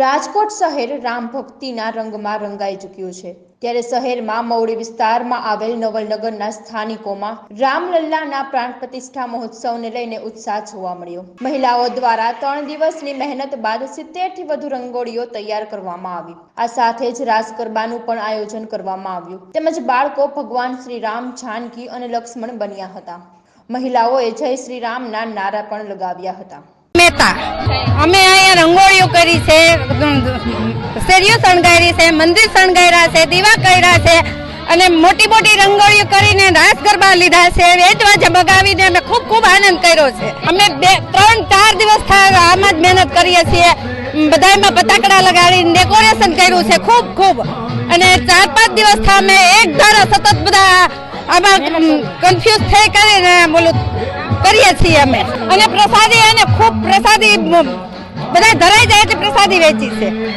રાજકોટ શહેર રામ ભક્તિના રંગમાં રંગાઈ ચૂક્યું છે. ત્યારે શહેરમાં મૌડી વિસ્તારમાં આવેલ નવલનગરના સ્થાનિકોમાં રામલલ્લાના પ્રાણ પ્રતિષ્ઠા મહોત્સવને લઈને ઉત્સાહ જોવા મળ્યો. મહિલાઓ દ્વારા ત્રણ દિવસની મહેનત બાદ સિત્તેરથી વધુ રંગોળીઓ તૈયાર કરવામાં આવી. આ સાથે જ રાસ ગરબાનું પણ આયોજન કરવામાં આવ્યું. તેમજ બાળકો ભગવાન શ્રી રામ જાનકી અને લક્ષ્મણ બન્યા હતા. મહિલાઓએ જય શ્રી રામના નારા પણ લગાવ્યા હતા. અમે અહીંયા રંગોળીઓ કરી છે શેરીઓ શણગારી છે, મંદિર શણગાર્યા છે, દીવા કર્યા છે અને મોટી મોટી રંગોળીઓ કરીને રાસ ગરબા લીધા છે, વેચવા મગાવીને અમે ખૂબ ખૂબ આનંદ કર્યો છે. અમે બે, ત્રણ, ચાર દિવસ આમાં જ મહેનત કરીએ છીએ. બધામાં પતાકડા લગાડીને ડેકોરેશન કર્યું છે, ખૂબ ખૂબ. અને ચાર પાંચ દિવસ અમે એક ધારા સતત બધા આમાં કન્ફ્યુઝ થઈ કરીને બોલું કરીએ છીએ અમે. અને પ્રસાદી, અને ખૂબ પ્રસાદી બધા ધરાઈ જાય એટલે પ્રસાદી વેચી છે.